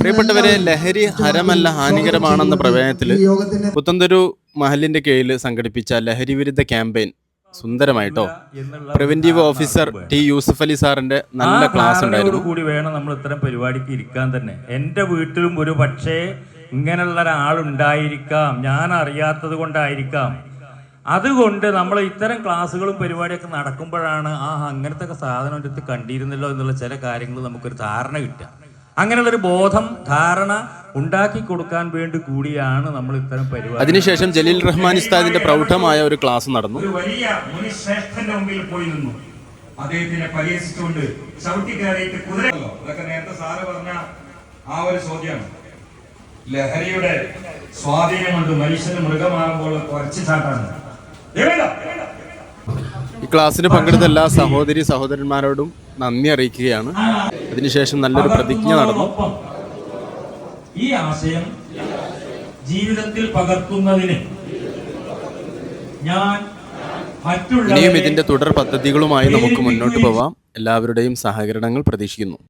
പ്രിയപ്പെട്ടവരെ ലഹരി ഹരമല്ല ഹാനികരമാണെന്ന പ്രമേയത്തിൽ പുത്തന്തൊരു മഹലിന്റെ കീഴിൽ സംഘടിപ്പിച്ച ലഹരി വിരുദ്ധ campaign സുന്ദരമായിട്ടോ? Preventive officer T Yusuf Ali സാറിന്റെ നല്ല ക്ലാസ് ഉണ്ടായിരുന്നു. കൂടി വേണം നമ്മൾ ഇത്തരം പരിപാടിക്ക് ഇരിക്കാൻ തന്നെ. എന്റെ വീട്ടിലും ഒരു പക്ഷേ ഇങ്ങനെയുള്ള ഒരാളുണ്ടായിരിക്കാം ഞാൻ അറിയാത്തത് കൊണ്ടായിരിക്കാം. അതുകൊണ്ട് നമ്മൾ ഇത്തരം ക്ലാസ്സുകളും പരിപാടിയൊക്കെ നടക്കുമ്പോഴാണ് ആ അങ്ങനത്തെ ഒക്കെ സാധനം ഒരു കണ്ടിരുന്നല്ലോ എന്നുള്ള ചില കാര്യങ്ങൾ നമുക്കൊരു ധാരണ കിട്ടുക. അങ്ങനെയുള്ളൊരു ബോധം ധാരണ ഉണ്ടാക്കി കൊടുക്കാൻ വേണ്ടി കൂടിയാണ് നമ്മൾ ഇത്തരം പരിപാടി അതിനുശേഷം ജലീൽ റഹ്മാൻ ഉസ്താദിന്റെ പ്രൗഢമായ ഒരു ക്ലാസ് നടന്നു. ഒരു വലിയ മുനിശ്രേഷ്ഠന്റെ മുമ്പിൽ പോയി നിന്നു. അദ്ദേഹത്തിനെ പരിഹസിച്ചുകൊണ്ട് ചവിട്ടിക്കയറിയിട്ട് കുതിരല്ലോ അതൊക്കെ നേരത്തെ സാറ് പറഞ്ഞ ആ ഒരു ചോദ്യമാണ്. ലഹരിയുടെ സ്വാധീനം കൊണ്ട് മനുഷ്യന് മൃഗമാകുമ്പോൾ കുറച്ച് ചാട്ടാണ്? ഈ ക്ലാസ്സിന് പങ്കെടുത്ത എല്ലാ സഹോദരി സഹോദരന്മാരോടും നന്ദി അറിയിക്കുകയാണ്. അതിനുശേഷം നല്ലൊരു പ്രതിജ്ഞ നടന്നു. ഈ ആശയം ജീവിതത്തിൽ പകർത്തുന്നതിന് ഞാൻ ഇനിയും ഇതിന്റെ തുടർ പദ്ധതികളുമായി നമുക്ക് മുന്നോട്ട് പോവാം. എല്ലാവരുടെയും സഹകരണങ്ങൾ പ്രതീക്ഷിക്കുന്നു.